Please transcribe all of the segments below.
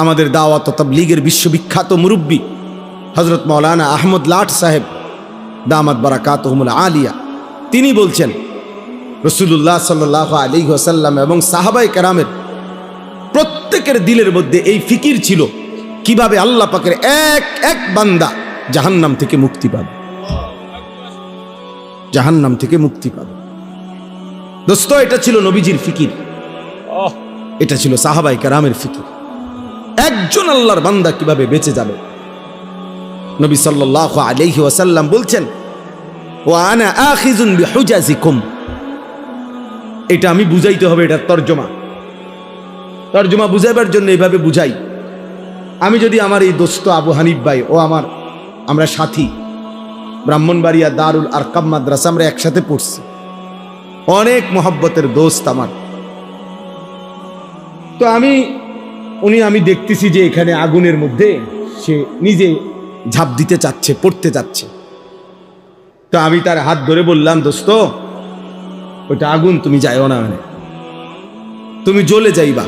আমাদের দাওয়াত ও তাবলীগের বিশ্ববিখ্যাত মুরব্বী হজরত মৌলানা আহমদ লাট সাহেব দামাত বারাকাত আলিয়া। তিনি বলছেন রসুল্লাহ সাল্লাহ আলী ওসাল্লাম এবং সাহাবাই কারামের প্রত্যেকের দিলের মধ্যে এই ফিকির ছিল কীভাবে আল্লাহ পাকের এক এক বান্দা জাহান্নাম থেকে মুক্তি পাবে। জাহান্নাম থেকে মুক্তি পাবে। দোস্ত এটা ছিল নবীজির ফিকির। এটা ছিল সাহাবাই কারামের ফিকির। একজন আল্লাহর বান্দা কীভাবে বেঁচে যাবে? নবী সাল্লাল্লাহু আলাইহি ওয়াসাল্লাম বলছেন ও আনা আখিজুন বিহুজাজিকুম। এটা আমি বুঝাইতে হবে, এটা তর্জমা। তর্জমা বুঝাইবার জন্য এইভাবে বুঝাই, আমি যদি আমার এই দোস্ত আবু হানিফ ভাই ও আমার, আমরা সাথী, ব্রাহ্মণবাড়িয়া দারুল আরকাম মাদ্রাসা আমরা একসাথে পড়ছি। অনেক মহব্বতের দোস্ত আমার। তো আমি উনি আমি দেখতেছি যে এখানে আগুনের মধ্যে সে নিজে ঝাঁপ দিতে চাচ্ছে, পড়তে চাচ্ছে। তো আমি তার হাত ধরে বললাম, দোস্ত ওটা আগুন, তুমি যাইও না মানে তুমি জ্বলে যাইবা।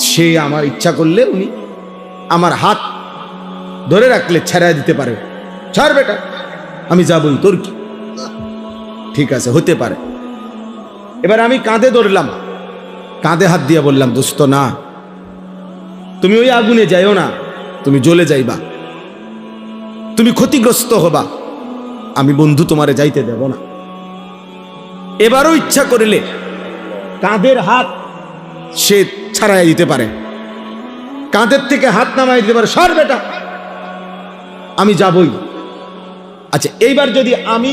সে আমার ইচ্ছা করলে উনি আমার হাত ধরে রাখলে ছেড়া দিতে পারে। ছাড় বেটা, আমি যাবই তোর কি? ঠিক আছে, হতে পারে। এবার আমি কাঁধে ধরলাম। কাঁধে হাত দিয়ে বললাম, দোস্ত, না তুমি ওই আগুনে যাইও না, তুমি জ্বলে যাইবা। তুমি ক্ষতিগ্রস্ত হবা, আমি বন্ধু তোমারে যাইতে দেব না। এবারও ইচ্ছা করিলে কাঁধের হাত সে ছাড়াই দিতে পারে। কাঁধের থেকে হাত নামাই দিতে পারে। সর বেটা, আমি যাবই। আচ্ছা এইবার যদি আমি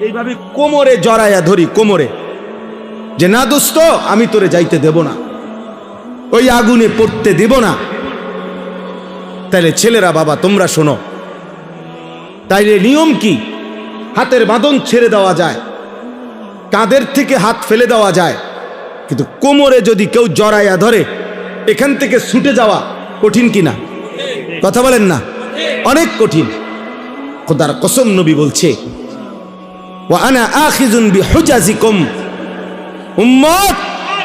এইভাবে কোমরে জড়াইয়া ধরি, কোমরে, যে, না দোস্ত, আমি তোরে যাইতে দেব না। ওই আগুনে পড়তে দেব না। তাহলে ছেলেরা বাবা, তোমরা শোনো। তাইলে নিয়ম কি? হাতের বাঁধন ছেড়ে দেওয়া যায়। কাঁধের থেকে হাত ফেলে দেওয়া যায়। কিন্তু কোমরে যদি কেউ জড়াইয়া ধরে, এখান থেকে ছুটে যাওয়া কঠিন কিনা? কথা বলেন না। অনেক কঠিন। খোদার কসম নবী বলছে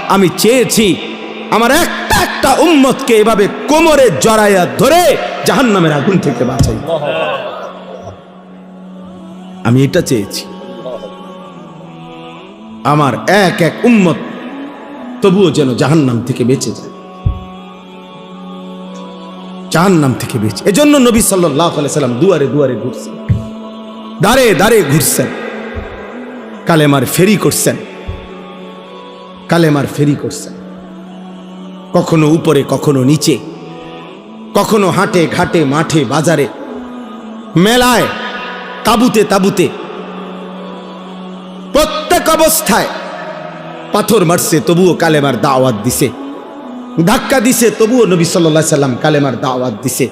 আমি চেয়েছি আমার একটা একটা উম্মতকে এভাবে কোমরে জড়াইয়া ধরে জাহান্নামের আগুন থেকে বাঁচাই। আমি এটা চেয়েছি। আমার এক এক উম্মত তবুও যেন জাহান্নাম থেকে বেঁচে যায়। জাহান্নাম থেকে বেঁচে এজন্য নবী সাল্লাহ সাল্লাম দুয়ারে দুয়ারে ঘুরছেন। দাঁড়ে দাঁড়ে ঘুরছেন। কালেমার ফেরি করছেন। কালেমার ফেরি করছেন। কখনো উপরে, কখনো নিচে, কখনো হাটে, ঘাটে, মাঠে, বাজারে, মেলায়, তাবুতে তাবুতে, প্রত্যেক অবস্থায় পাথর মারছে, তবুও কালেমার দাওয়াত দিছে, ধাক্কা দিছে, তবুও নবী সাল্লাহ সাল্লাম কালেমার দাওয়াত দিছে।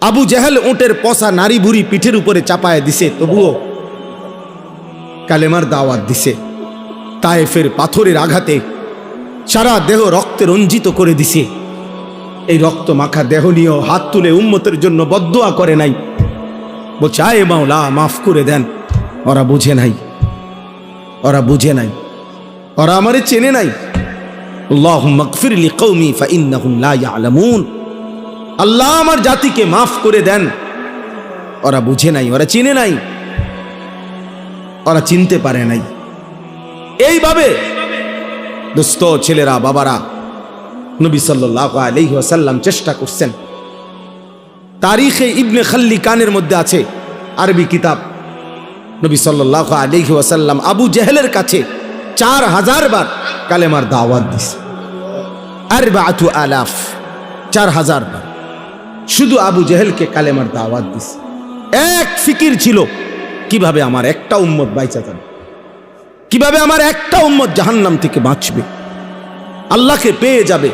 আবু জেহেল উটের পশা নারী ভুরি পিঠের উপরে চাপায় দিছে, তবুও কালেমার দাওয়াত দিছে। তায়েফের পাথরের আঘাতে সারা দেহ রক্তে রঞ্জিত করে দিছে। এই রক্ত মাখা দেহ নিয়েও হাত তুলে উম্মতের জন্য বদোয়া করে নাই। বলছে, আয় মাওলা, মাফ করে দেন। ওরা বুঝে নাই। ওরা বুঝে নাই। ওরা আমারে চেনে নাই। আল্লাহ আমার জাতিকে মাফ করে দেন। ওরা বুঝে নাই, ওরা চিনে নাই। ওরা চিনতে পারে নাই। এইভাবে দোস্ত ছেলেরা, বাবারা, নবী সাল্লাহ আলহি চেষ্টা করছেন। তারিখে ইবনে খাল্লি কানের মধ্যে আছে আরবি কিতাব। নবী সাল্লাহ আলহি আসাল্লাম আবু জেহেলের কাছে চার হাজার বার কালেমার দাওয়াত দিছে। আর বাতু আলাফ, চার হাজার বার। শুধু আবু জেহেলকে কালেমার দাওয়াত দিছে। এক ফিকির ছিল, কীভাবে আমার একটা উম্মত বাইচা যাবে? কীভাবে আমার একটা উম্মত জাহান্নাম থেকে বাঁচবে? আল্লাহকে পেয়ে যাবে।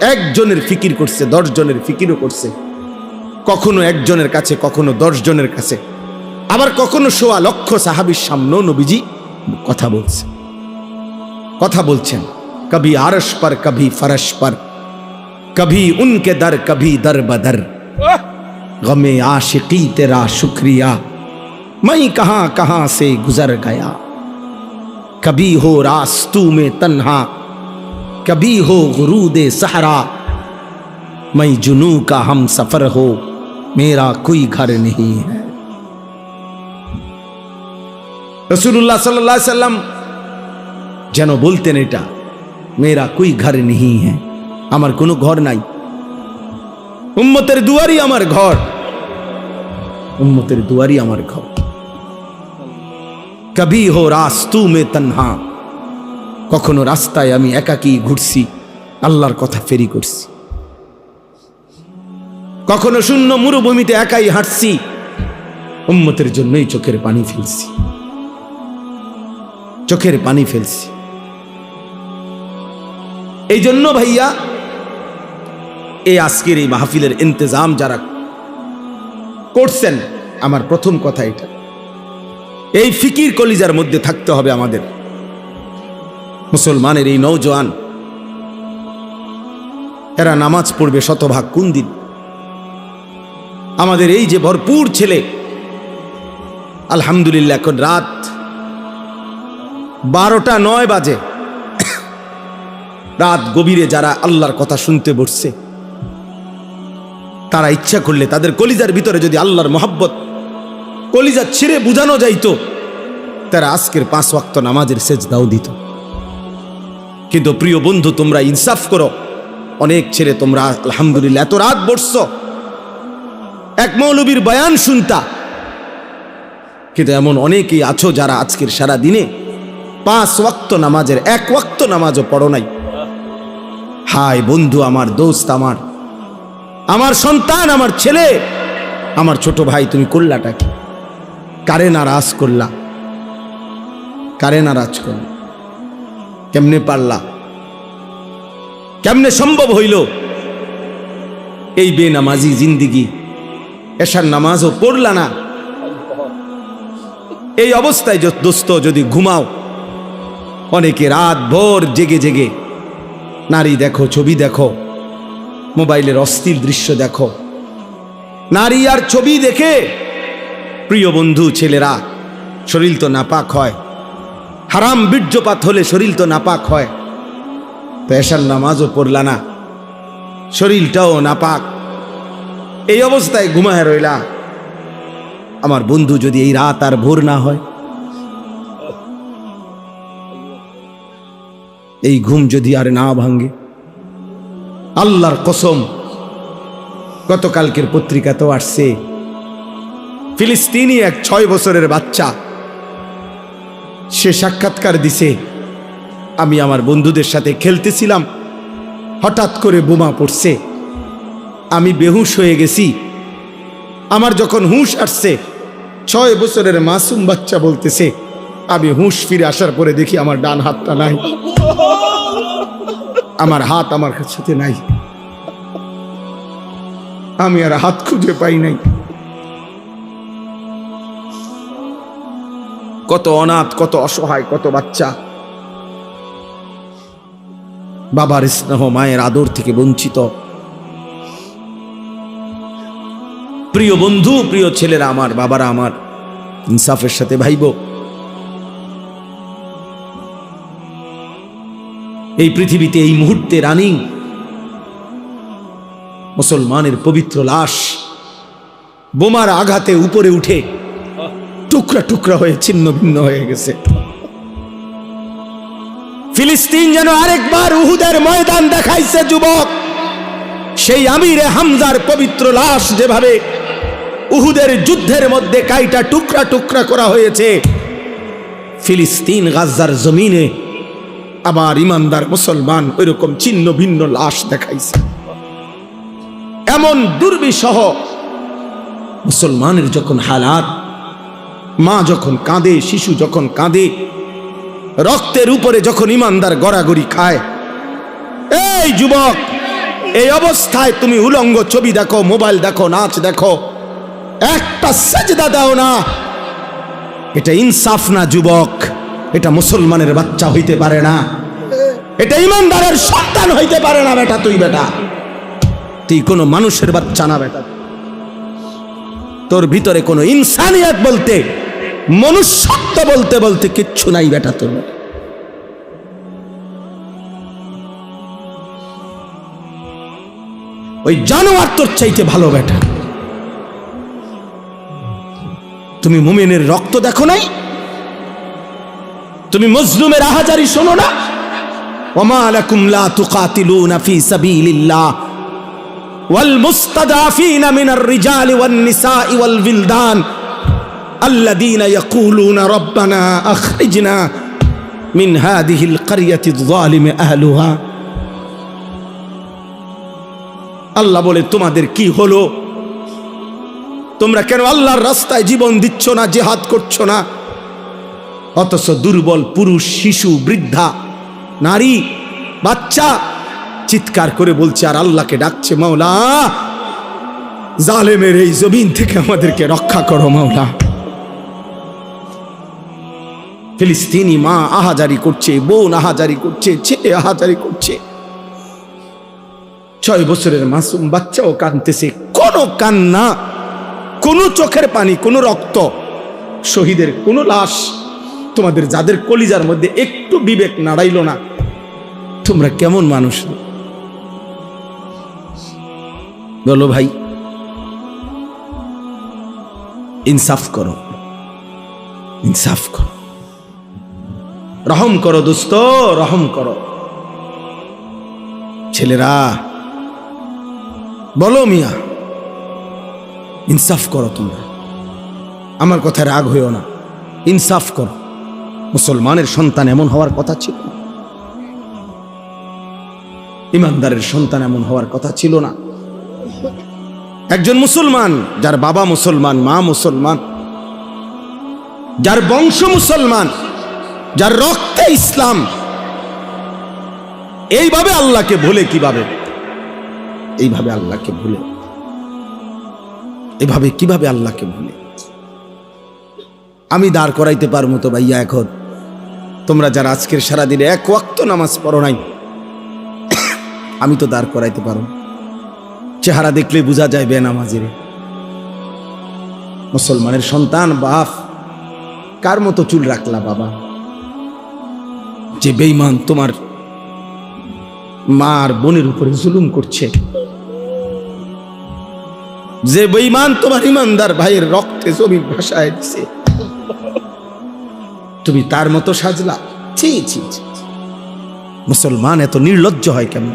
একজনের ফিকির করছে, দশজনের ফিকিরও করছে। কখনো একজনের কাছে, কখনো দশজনের কাছে। আবার কখনো সোয়া লক্ষ সাহাবির সামনেও নবীজি কথা বলছে। কথা বলছেন, কবি আরস পর, কবি ফরস পর, কবি উনকে দর, কবি দর বদর। গমে আশিকি, তেরা শুক্রিয়া। মাই কাহা কাহা সে গুজর গয়া। कभी हो रास्तू में तन्हा कभी हो गुरूद सहरा मैं जुनू का हम सफर हो मेरा कोई घर नहीं है রসুল্লাহ সাল্লাহ সাল্লাম যেন বলতেন এটা মেয়েরা কই ঘর নেই হ্যাঁ আমার কোনো ঘর নাই উম্মতের দুয়ারই আমার ঘর উম্মতের দুয়ারই আমার ঘর কবি হো রাস্তু মে তন্হা। কখনো রাস্তায় আমি একাকী ঘুরছি, আল্লাহর কথা ফেরি করছি। কখনো শূন্য মরুভূমিতে একাই হাঁটছি, উম্মতের জন্যই চোখের পানি ফেলছি। চোখের পানি ফেলছি। এই জন্য ভাইয়া, এই আজকের এই মাহফিলের ইন্তজাম যারা করছেন, আমার প্রথম কথা এটা। এই ফিকির কলিজার মধ্যে থাকতে হবে আমাদের। মুসলমানের এই নৌজওয়ান এরা নামাজ পড়বে শতভাগ কোন দিন? আমাদের এই যে ভরপুর ছেলে, আলহামদুলিল্লাহ, এখন রাত বারোটা নয় বাজে। রাত গভীরে যারা আল্লাহর কথা শুনতে বসছে, তারা ইচ্ছা করলে তাদের কলিজার ভিতরে যদি আল্লাহর মহাব্বত কলিজা ছিঁড়ে বুঝানো যাইত। তারা আজকের পাঁচ ওয়াক্ত নামাজের সেজ দাও দিত। কিন্তু প্রিয় বন্ধু তোমরা ইনসাফ করো। অনেক ছেলে তোমরা আলহামদুলিল্লাহ এত রাত বসছ। এক মৌলবীর বয়ান শুনতা। কিন্তু এমন অনেকেই আছো যারা আজকের সারা দিনে পাঁচ ওয়াক্ত নামাজের এক ওয়াক্ত নামাজও পড়ো নাই। হায় বন্ধু আমার দোস্ত আমার। আমার সন্তান আমার ছেলে। আমার ছোট ভাই তুমি করলাটা কি? কারে নারাজ করলা? কারে নারাজ করলা? কেমনে পারলা? কেমনে সম্ভব হইল? এই বেনামাজি জিন্দিগি এসার নামাজও পড়লা না। এই অবস্থায় দোস্ত, যদি ঘুমাও, অনেকে রাত ভোর জেগে জেগে নারী দেখো, ছবি দেখো, মোবাইলের অস্থির দৃশ্য দেখো। নারী আর ছবি দেখে প্রিয় বন্ধু ছেলেরা, শরীর তো নাপাক হয়। হারাম বীর্যপাত হলে শরীর তো নাপাক হয়। এসার নামাজও পড়লা না, শরীরটাও নাপাক। এই অবস্থায় ঘুমায় রইলা। আমার বন্ধু যদি এই রাত আর ভোর না হয়, এই ঘুম যদি আর না ভাঙ্গে আল্লাহর কসম, গতকালকের পত্রিকা তো আসছে। ফিলিস্তিনি এক ছয় বছরের বাচ্চা। সে সাক্ষাৎকার দিছে, আমি আমার বন্ধুদের সাথে খেলতেছিলাম। হঠাৎ করে বোমা পড়ছে। আমি বেহুশ হয়ে গেছি। আমার যখন হুঁশ আসছে, ছয় বছরের মাসুম বাচ্চা বলতেছে, আমি হুঁশ ফিরে আসার পরে দেখি আমার ডান হাতটা নাই। আমার হাত আমার সাথে নাই। আমি আর হাত খুঁজে পাই নাই। কত অনাথ, কত অসহায়, কত বাচ্চা। বাবার স্নেহ মায়ের আদর থেকে বঞ্চিত। প্রিয় বন্ধু, প্রিয় ছেলেরা আমার, বাবারা আমার, ইনসাফের সাথে ভাইব। এই পৃথিবীতে এই মুহূর্তে রানিং, মুসলমানের পবিত্র লাশ, বোমার আঘাতে উপরে উঠে টুকরা টুকরা হয়ে, ছিন্ন ভিন্ন হয়ে গেছে। ফিলিস্তিন যেন আরেকবার উহুদের ময়দান দেখাইছে, যুবক। সেই আমিরে হামজার পবিত্র লাশ যেভাবে উহুদের যুদ্ধের মধ্যে কাইটা টুকরা টুকরা করা হয়েছে, ফিলিস্তিন গাজার জমিনে আবার ইমানদার মুসলমান ওইরকম ছিন্ন ভিন্ন লাশ দেখাইছে। এমন দুর্বিসহ মুসলমানের যখন হালাত মা যখন কাঁদে, শিশু যখন কাঁদে, রক্তের উপরে যখন ইমানদার গড়াগড়ি খায়, এই যুবক, এই অবস্থায় তুমি উলঙ্গ ছবি দেখো, মোবাইল দেখো, নাচ দেখো, একটা সেজদা দাও না। এটা ইনসাফ না যুবক, এটা মুসলমানের বাচ্চা হইতে পারে না, এটা ইমানদারের সন্তান হইতে পারে না, বেটা, তুই বেটা। তুই কোনো মানুষের বাচ্চা না, বেটা। তোর ভিতরে কোনো ইনসানিয়াত বলতে মনুষ্যত্ব বলতে বলতে কিচ্ছু নাই বেটা তোর। ওই জানোয়ার তোর চাইতে ভালো বেটা। তুমি মুমিনের রক্ত দেখো নাই? তুমি মজলুমের আহাজারি শোনো না? ওমালাকুম الذين يقولون ربنا اخرجنا من هذه القريه الظالم اهلها আল্লাহ বলে তোমাদের কি হলো তোমরা কেন আল্লাহর রাস্তায় জীবন দিচ্ছ না জেহাদ করছো না অথচ দুর্বল পুরুষ শিশু বৃদ্ধা নারী বাচ্চা চিৎকার করে বলছে আর আল্লাহকে ডাকছে মাওলা জালেমের এই জমিন থেকে আমাদেরকে রক্ষা করো মাওলা ফিলিস্তিনি মা আহাজারি করছে, বোন আহাজারি করছে, ছেলে আহাজারি করছে। ছয় বছরের মাসুম বাচ্চাও কাঁদতেছে। কোনো কান্না, কোনো চোখের পানি, কোনো রক্ত, শহীদের কোনো লাশ তোমাদের যাদের কলিজার মধ্যে একটু বিবেক নাড়াইল না। তোমরা কেমন মানুষ? বলো ভাই, ইনসাফ করো ইনসাফ করো। রহম করো দোস্ত, রহম করো। ছেলেরা, বলো মিয়া, ইনসাফ করো তোমরা। আমার কথায় রাগ হইও না, ইনসাফ করো। মুসলমানের সন্তান এমন হওয়ার কথা ছিল। ইমানদারের সন্তান এমন হওয়ার কথা ছিল না। একজন মুসলমান, যার বাবা মুসলমান, মা মুসলমান, যার বংশ মুসলমান যার রক্তে ইসলাম। এইভাবে আল্লাহকে ভুলে কীভাবে? এইভাবে আল্লাহকে ভুলে। এভাবে কীভাবে আল্লাহকে ভুলে? আমি দাঁড় করাইতে পারব তো ভাইয়া এখন। তোমরা যারা আজকের সারাদিনে এক ওয়াক্ত নামাজ পড়ো নাই, আমি তো দাঁড় করাইতে পারো চেহারা দেখলে বোঝা যায় বেনামাজিরে মুসলমানের সন্তান, বাপ, কার মতো চুল রাখলা বাবা? যে বেইমান তোমার মা আর বোনের উপরে জুলুম করছে। যে বেইমান তোমার ইমানদার ভাইয়ের রক্তে জমির ভাষায় দিছে। তুমি তার মতো সাজলা। ছি ছি। মুসলমান এত নির্লজ্জ হয় কেমন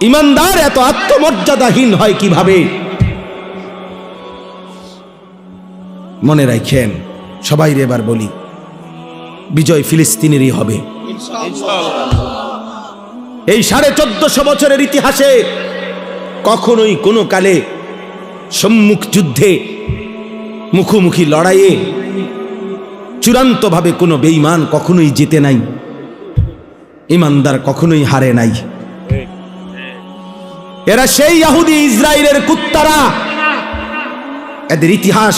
ইমানদার এত আত্মমর্যাদাহীন হয় কীভাবে? মনে রাখেন সবাই রে এবার বলি বিজয় ফিলিস্তিনেরই হবে। এই সাড়ে চোদ্দশো বছরের ইতিহাসে কখনোই কোনো কালে সম্মুখ যুদ্ধে মুখোমুখি লড়াইয়ে চূড়ান্তভাবে কোনো বেইমান কখনোই জিতে নাই, ইমানদার কখনোই হারে নাই। এরা সেই ইয়াহুদি ইসরায়েলের কুত্তারা। এদের ইতিহাস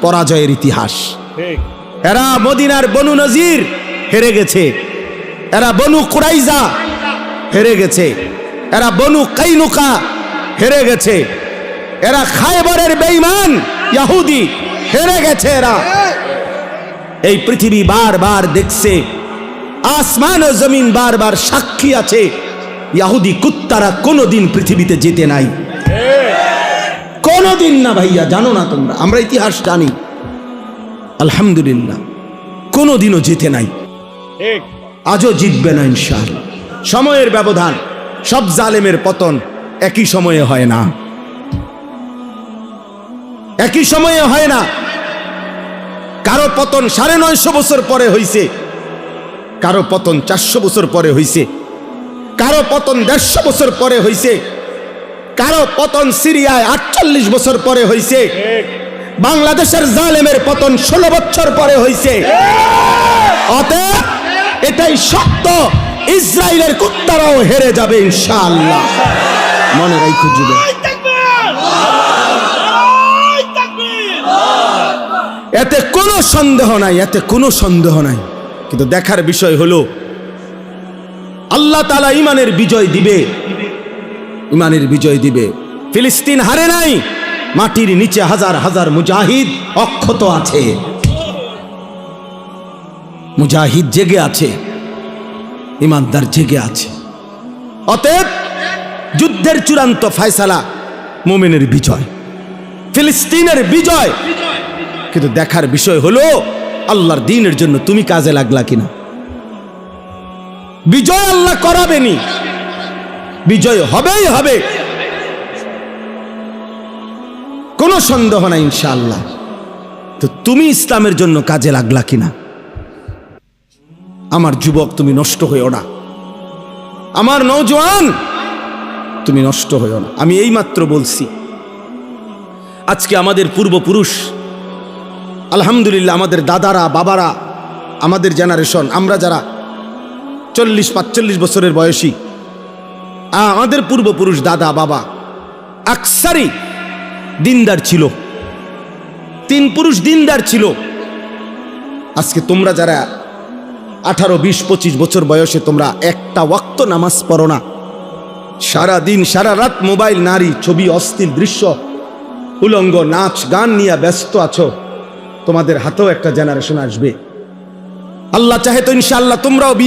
পরাজয়ের ইতিহাস। এরা মদিনার বনু নজির হেরে গেছে। এরা বনু কুরাইজা হেরে গেছে। এরা বনু কাইনুকা হেরে গেছে। এরা খায়বরের বেঈমান ইয়াহুদি হেরে গেছে এরা। এই পৃথিবী বারবার দেখছে, আসমান ও জমিন বারবার সাক্ষী আছে, ইয়াহুদি কুত্তারা কোনোদিন পৃথিবীতে যেতে নাই। কোনোদিন না ভাইয়া, জানো না তোমরা, আমরা ইতিহাস জানি। আলহামদুলিল্লাহ কোনোদিনও জিতে নাই। আজও জিতবে না ইনশাল সময়ের ব্যবধান সব জালেমের পতন একই সময়ে হয় না। একই সময়ে হয় না। কারও পতন সাড়ে নয়শো বছর পরে হইছে কারও পতন চারশো বছর পরে হইছে কারও পতন দেড়শো বছর পরে হইছে কারও পতন সিরিয়ায় আটচল্লিশ বছর পরে হইছে বাংলাদেশের জালেমের পতন ষোলো বছর পরে হইছে। অতএব এটাই সত্য, ইসরায়েলের কুত্তারাও হেরে যাবে ইনশাআল্লাহ। মনে রাখো যুবে এতে কোনো সন্দেহ নাই, এতে কোনো সন্দেহ নাই। কিন্তু দেখার বিষয় হলো, আল্লাহ তালা ইমানের বিজয় দিবে। ইমানের বিজয় দিবে। ফিলিস্তিন হারে নাই। মাটির নিচে হাজার হাজার মুজাহিদ অক্ষত আছে। মুজাহিদ জেগে আছে, ইমানদার জেগে আছে। অতএব যুদ্ধের চূড়ান্ত ফায়সালা মোমেনের বিজয়, ফিলিস্তিনের বিজয়। কিন্তু দেখার বিষয় হলো, আল্লাহর দিনের জন্য তুমি কাজে লাগলা কিনা? বিজয় আল্লাহ করাবেনি। বিজয় হবেই হবে। কোনো সন্দেহ নাই, ইনশাআল্লাহ। তো তুমি ইসলামের জন্য কাজে লাগলা কিনা? আমার যুবক, তুমি নষ্ট হইও না। আমার নৌজওয়ান তুমি নষ্ট হইও না। আমি এইমাত্র বলছি, আজকে আমাদের পূর্বপুরুষ, আলহামদুলিল্লাহ আমাদের দাদারা, বাবারা, আমাদের জেনারেশন আমরা যারা চল্লিশ, পাঁচচল্লিশ বছরের বয়সী আমাদের পূর্বপুরুষ দাদা, বাবা, আকসারি দিনদার ছিল। তিন পুরুষ দিনদার ছিল। আজকে তোমরা যারা আঠারো, বিশ, পঁচিশ বছর বয়সে তোমরা একটা ওয়াক্ত নামাজ পড়ো না। সারা দিন সারা রাত মোবাইল, নারী, ছবি অস্থির দৃশ্য, উলঙ্গ নাচ, গান নিয়ে ব্যস্ত আছো। তোমাদের হাতেও একটা জেনারেশন আসবে। আল্লাহ চাহে তো ইনশাল্লাহ তোমরাও বিয়ে